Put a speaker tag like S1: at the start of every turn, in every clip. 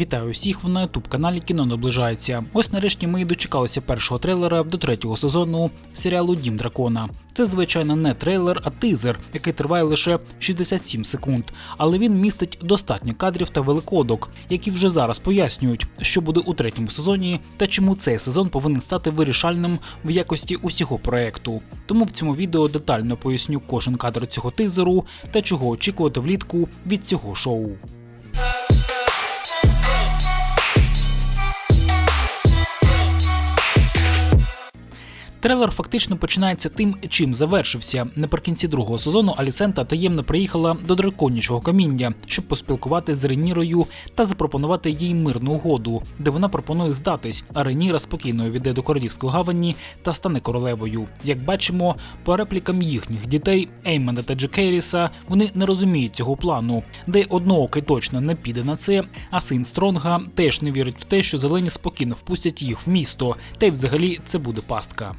S1: Вітаю усіх на ютуб каналі Кіно наближається. Ось нарешті ми і дочекалися першого трейлера до третього сезону серіалу Дім Дракона. Це звичайно не трейлер, а тизер, який триває лише 67 секунд. Але він містить достатньо кадрів та великодок, які вже зараз пояснюють, що буде у третьому сезоні та чому цей сезон повинен стати вирішальним в якості усього проекту. Тому в цьому відео детально поясню кожен кадр цього тизеру та чого очікувати влітку від цього шоу. Трейлер фактично починається тим, чим завершився. Наприкінці другого сезону Алісента таємно приїхала до драконячого каміння, щоб поспілкувати з Ренірою та запропонувати їй мирну угоду, де вона пропонує здатись, а Реніра спокійно увійде до королівської гавані та стане королевою. Як бачимо, по реплікам їхніх дітей Еймена та Джекеріса вони не розуміють цього плану, де одноокий точно не піде на це, а син Стронга теж не вірить в те, що зелені спокійно впустять їх в місто, та й взагалі це буде пастка.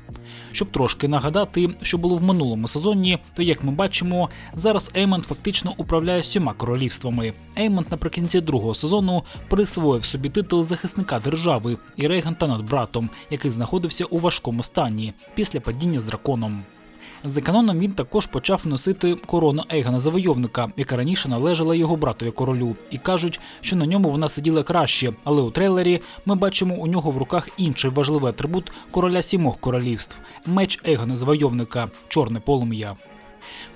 S1: Щоб трошки нагадати, що було в минулому сезоні, то як ми бачимо, зараз Еймонд фактично управляє сьома королівствами. Еймонд наприкінці другого сезону присвоїв собі титул захисника держави і регента над братом, який знаходився у важкому стані після падіння з драконом. За каноном він також почав носити корону Ейгана Завойовника, яка раніше належала його братові королю, і кажуть, що на ньому вона сиділа краще. Але у трейлері ми бачимо у нього в руках інший важливий атрибут короля сімох королівств меч Ейгана Завойовника, чорне полум'я.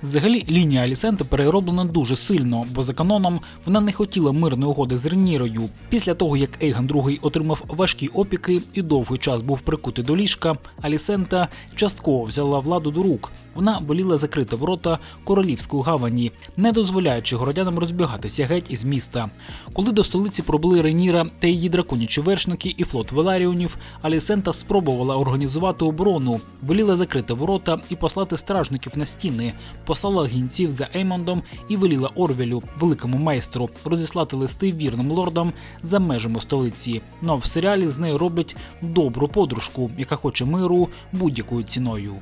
S1: Взагалі, лінія Алісенти перероблена дуже сильно, бо за каноном вона не хотіла мирної угоди з Ренірою. Після того, як Ейган II отримав важкі опіки і довгий час був прикутий до ліжка, Алісента частково взяла владу до рук. Вона воліла закрити ворота королівської гавані, не дозволяючи городянам розбігатися геть із міста. Коли до столиці пробули Реніра та її драконячі вершники і флот Веларіонів, Алісента спробувала організувати оборону, воліла закрити ворота і послати стражників на стіни послала гінців за Еймондом і веліла Орвілю, великому майстру, розіслати листи вірним лордам за межами столиці. Ну а в серіалі з нею роблять добру подружку, яка хоче миру будь-якою ціною.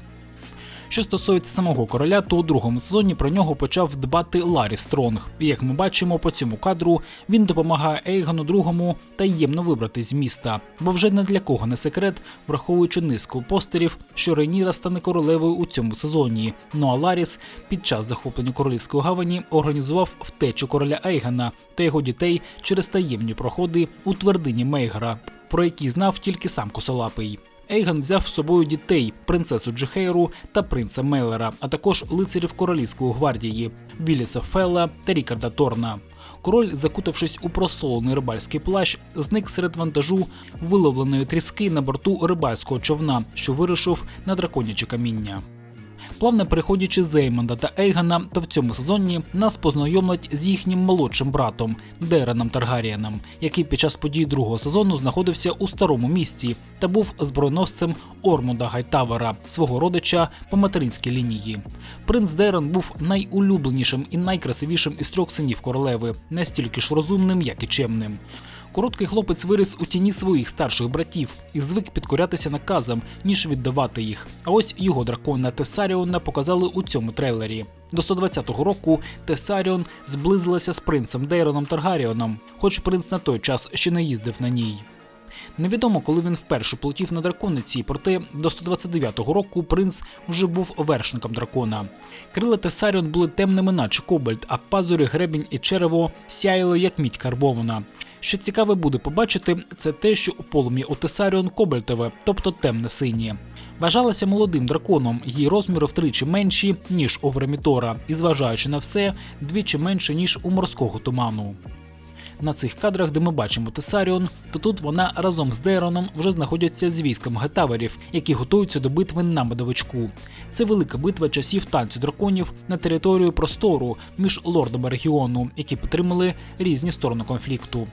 S1: Що стосується самого короля, то у другому сезоні про нього почав дбати Ларі Стронг. І як ми бачимо по цьому кадру, він допомагає Ейгану другому таємно вибрати з міста, бо вже не для кого не секрет, враховуючи низку постерів, що Рейніра стане королевою у цьому сезоні. Ну а Ларіс під час захоплення королівської гавані організував втечу короля Ейгана та його дітей через таємні проходи у твердині Мейгера, про які знав тільки сам Косолапий. Ейган взяв з собою дітей, принцесу Джихейру та принца Мейлера, а також лицарів королівської гвардії Віліса Фелла та Рікарда Торна. Король, закутавшись у просолений рибальський плащ, зник серед вантажу виловленої тріски на борту рибальського човна, що вирушив на драконяче каміння. Плавно переходячи з Еймонда та Ейгана, то в цьому сезоні нас познайомлять з їхнім молодшим братом Дереном Таргарієном, який під час подій другого сезону знаходився у старому місті та був збройносцем Ормуда Гайтавера, свого родича по материнській лінії. Принц Дерен був найулюбленішим і найкрасивішим із трьох синів королеви, настільки ж розумним, як і чемним. Короткий хлопець виріс у тіні своїх старших братів і звик підкорятися наказам, ніж віддавати їх. А ось його дракона Тесаріона показали у цьому трейлері. До 120-го року Тесаріон зблизилася з принцем Дейроном Таргаріоном, хоч принц на той час ще не їздив на ній. Невідомо, коли він вперше полетів на дракониці, проте до 129-го року принц вже був вершником дракона. Крила Тесаріон були темними, наче кобальт, а пазурі, гребінь і черево сяяли як мідь карбована. Що цікаве буде побачити, це те, що у полум'я у Тесаріон кобальтове, тобто темне синє. Вважалася молодим драконом, її розміри втричі менші, ніж у Времітора, і зважаючи на все, двічі менше, ніж у морського туману. На цих кадрах, де ми бачимо Тесаріон, то тут вона разом з Дероном вже знаходяться з військом гетаверів, які готуються до битви на медовичку. Це велика битва часів танцю драконів на територію простору між лордами регіону, які підтримали різні сторони конфлікту.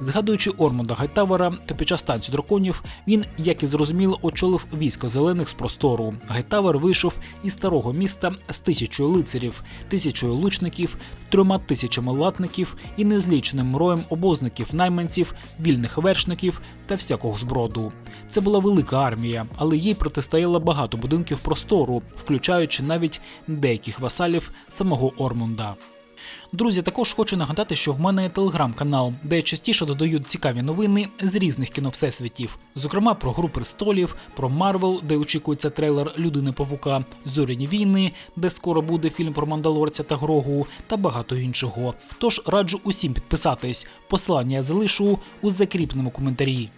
S1: Згадуючи Ормонда Гайтавера, то під час танцю драконів він, як і зрозуміло, очолив військо зелених з простору. Гайтавер вийшов із старого міста з тисячою лицарів, тисячою лучників, трьома тисячами латників і незліченим роєм обозників, найманців, вільних вершників та всякого зброду. Це була велика армія, але їй протистояло багато будинків простору, включаючи навіть деяких васалів самого Ормунда. Друзі, також хочу нагадати, що в мене є телеграм-канал, де я частіше додаю цікаві новини з різних кіновсесвітів, зокрема про гру престолів, про Марвел, де очікується трейлер Людини Павука, Зоряні війни, де скоро буде фільм про Мандалорця та Грогу, та багато іншого. Тож раджу усім підписатись. Посилання я залишу у закріпленому коментарі.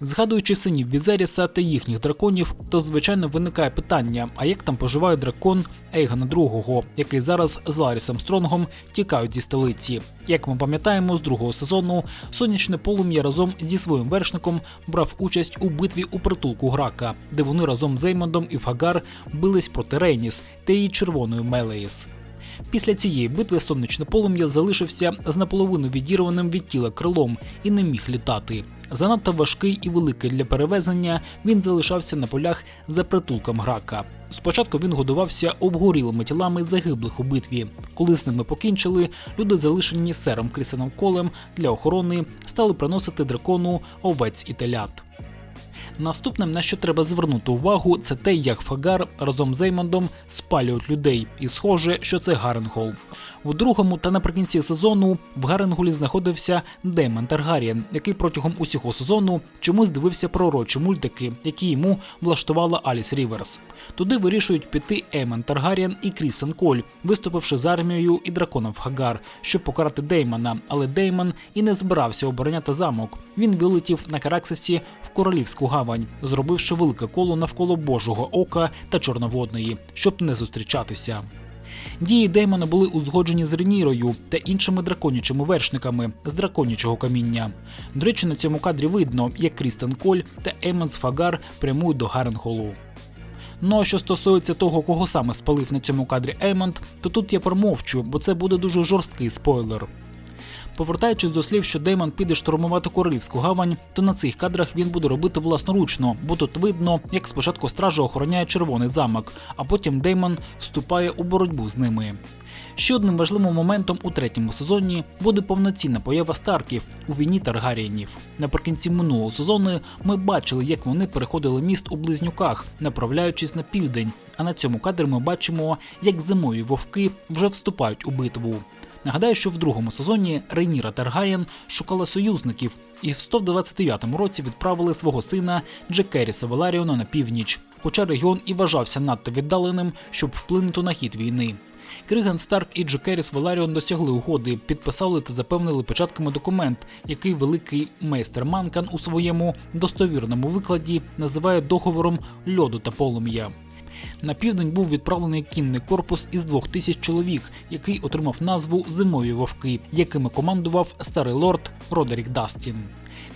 S1: Згадуючи синів Візеріса та їхніх драконів, то звичайно виникає питання: а як там поживає дракон Ейгана II, який зараз з Ларісом Стронгом тікають зі столиці? Як ми пам'ятаємо, з другого сезону сонячне полум'я разом зі своїм вершником брав участь у битві у притулку Грака, де вони разом з Еймондом і Фагар бились проти Рейніс та її червоної Мелеїс. Після цієї битви сонячне полум'я залишився з наполовину відірваним від тіла крилом і не міг літати. Занадто важкий і великий для перевезення він залишався на полях за притулком грака. Спочатку він годувався обгорілими тілами загиблих у битві. Коли з ними покінчили, люди, залишені сером Крісеном Колем для охорони, стали приносити дракону овець і телят. Наступним, на що треба звернути увагу, це те, як Фагар разом з Еймондом спалюють людей, і схоже, що це Гаренгол. У другому та наприкінці сезону в Гаренголі знаходився Демон Таргарієн, який протягом усього сезону чомусь дивився пророчі мультики, які йому влаштувала Аліс Ріверс. Туди вирішують піти Емон Таргарієн і Крісен Коль, виступивши з армією і драконом Фагар, щоб покарати Деймона, але Деймон і не збирався обороняти замок. Він вилетів на Караксисі в королівську гавань, зробивши велике коло навколо Божого ока та чорноводної, щоб не зустрічатися. Дії Деймона були узгоджені з Ренірою та іншими драконячими вершниками з драконячого каміння. До речі, на цьому кадрі видно, як Крістен Коль та Емонс Фагар прямують до Гаренхолу. Ну а що стосується того, кого саме спалив на цьому кадрі Еймонд, то тут я промовчу, бо це буде дуже жорсткий спойлер. Повертаючись до слів, що Деймон піде штурмувати королівську гавань, то на цих кадрах він буде робити власноручно, бо тут видно, як спочатку стража охороняє червоний замок, а потім Деймон вступає у боротьбу з ними. Ще одним важливим моментом у третьому сезоні буде повноцінна поява Старків у війні Таргарієнів. Наприкінці минулого сезону ми бачили, як вони переходили міст у близнюках, направляючись на південь. А на цьому кадрі ми бачимо, як зимові вовки вже вступають у битву. Нагадаю, що в другому сезоні Рейніра Таргаєн шукала союзників і в 129 році відправили свого сина Джекеріса Веларіона на північ, хоча регіон і вважався надто віддаленим, щоб вплинути на хід війни. Криган Старк і Джекеріс Веларіон досягли угоди, підписали та запевнили печатками документ, який великий майстер Манкан у своєму достовірному викладі називає договором льоду та полум'я. На південь був відправлений кінний корпус із двох тисяч чоловік, який отримав назву Зимові вовки, якими командував старий лорд Родерік Дастін.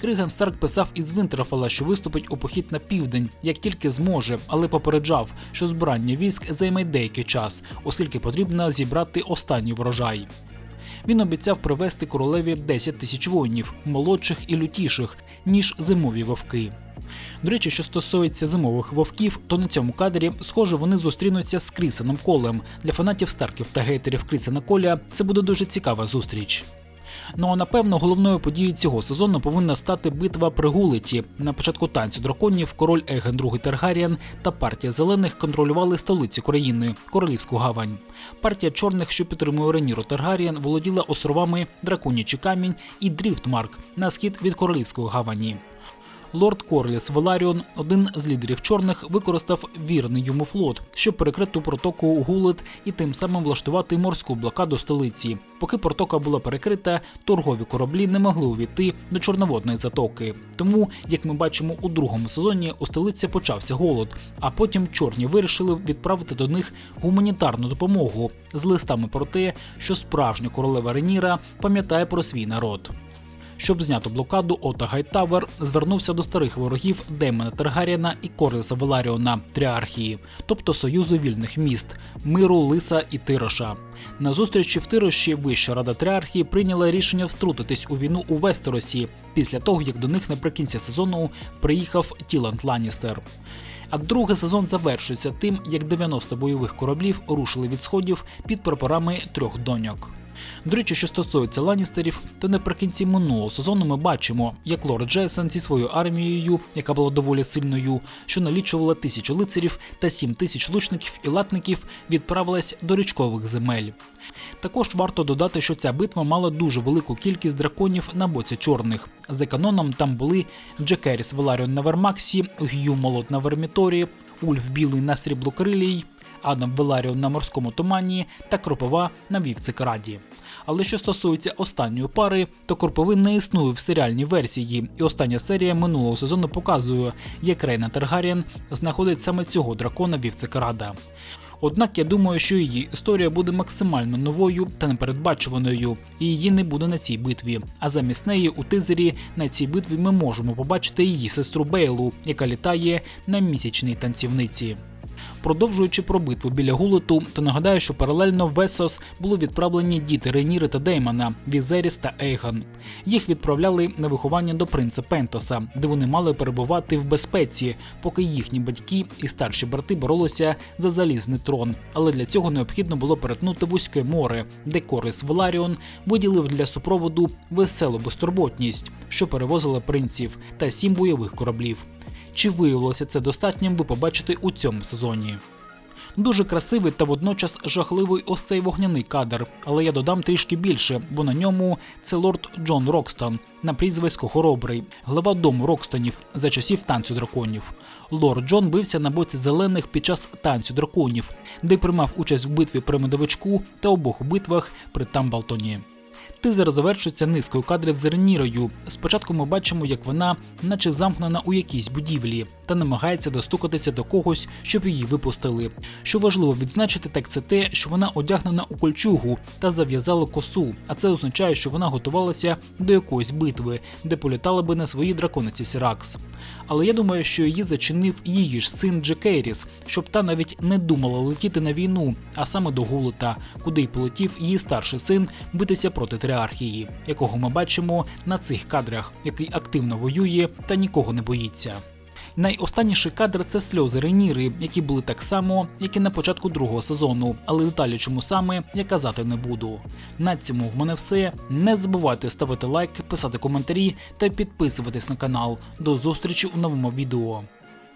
S1: Криган Старк писав із Вінтерфела, що виступить у похід на південь, як тільки зможе, але попереджав, що збирання військ займе деякий час, оскільки потрібно зібрати останній врожай. Він обіцяв привезти королеві 10 тисяч воїнів, молодших і лютіших, ніж зимові вовки. До речі, що стосується зимових вовків, то на цьому кадрі, схоже, вони зустрінуться з Крісеном Колем. Для фанатів Старків та гейтерів Крісена Коля це буде дуже цікава зустріч. Ну а напевно головною подією цього сезону повинна стати битва при Гулеті. На початку танцю драконів король Еген II Таргаріан та партія зелених контролювали столицю країни королівську гавань. Партія чорних, що підтримує Реніру Таргаріан, володіла островами Драконячий камінь і Дріфтмарк на схід від королівської гавані. Лорд Корліс Веларіон, один з лідерів чорних, використав вірний йому флот, щоб перекрити протоку Гулет і тим самим влаштувати морську блокаду столиці. Поки протока була перекрита, торгові кораблі не могли увійти до чорноводної затоки. Тому, як ми бачимо у другому сезоні, у столиці почався голод, а потім чорні вирішили відправити до них гуманітарну допомогу з листами про те, що справжня королева Реніра пам'ятає про свій народ. Щоб зняти блокаду, Ота Гайтавер звернувся до старих ворогів Демона Таргаріана і Корліса Веларіона Тріархії, тобто союзу вільних міст Миру, Лиса і Тироша. На зустрічі в Тироші Вища рада Тріархії прийняла рішення втрутитись у війну у Вестеросі після того, як до них наприкінці сезону приїхав Тіланд Ланністер. А другий сезон завершується тим, як 90 бойових кораблів рушили від сходів під прапорами трьох доньок. До речі, що стосується Ланністерів, то наприкінці минулого сезону ми бачимо, як лорд Джейсон зі своєю армією, яка була доволі сильною, що налічувала тисячу лицарів та сім тисяч лучників і латників, відправилась до річкових земель. Також варто додати, що ця битва мала дуже велику кількість драконів на боці чорних. За каноном там були Джекеріс Веларіон на Вермаксі, Г'ю Молот на Верміторі, Ульф Білий на Сріблокрилій, Адам Веларіон на морському тумані та Кропова на Вівцикраді. Але що стосується останньої пари, то Кропови не існує в серіальній версії, і остання серія минулого сезону показує, як Рейна Таргарієн знаходить саме цього дракона Вівцикрада. Однак я думаю, що її історія буде максимально новою та непередбачуваною, і її не буде на цій битві. А замість неї у тизері на цій битві ми можемо побачити її сестру Бейлу, яка літає на місячній танцівниці. Продовжуючи про битву біля Гулету, то нагадаю, що паралельно в Весос були відправлені діти Рейніри та Деймона, Візеріс та Ейгон. Їх відправляли на виховання до принца Пентоса, де вони мали перебувати в безпеці, поки їхні батьки і старші брати боролися за залізний трон. Але для цього необхідно було перетнути вузьке море, де Корис Веларіон виділив для супроводу веселу безтурботність, що перевозила принців та сім бойових кораблів. Чи виявилося це достатнім, ви побачите у цьому сезоні. Дуже красивий та водночас жахливий ось цей вогняний кадр, але я додам трішки більше, бо на ньому це лорд Джон Рокстон на прізвисько Хоробрий, глава дому Рокстонів за часів танцю драконів. Лорд Джон бився на боці зелених під час танцю драконів, де приймав участь в битві при медовичку та обох битвах при Тамблтоні. Тизер завершується низкою кадрів з Ренірою. Спочатку ми бачимо, як вона, наче замкнена у якійсь будівлі, та намагається достукатися до когось, щоб її випустили. Що важливо відзначити, так це те, що вона одягнена у кольчугу та зав'язала косу, а це означає, що вона готувалася до якоїсь битви, де політала би на своїй дракониці Сіракс. Але я думаю, що її зачинив її ж син Джекеріс, щоб та навіть не думала летіти на війну, а саме до Гулета, куди й полетів її старший син битися проти тріархії, якого ми бачимо на цих кадрах, який активно воює та нікого не боїться. Найостанніший кадр це сльози Реніри, які були так само, як і на початку другого сезону, але деталі чому саме я казати не буду. На цьому в мене все. Не забувайте ставити лайк, писати коментарі та підписуватись на канал. До зустрічі у новому відео.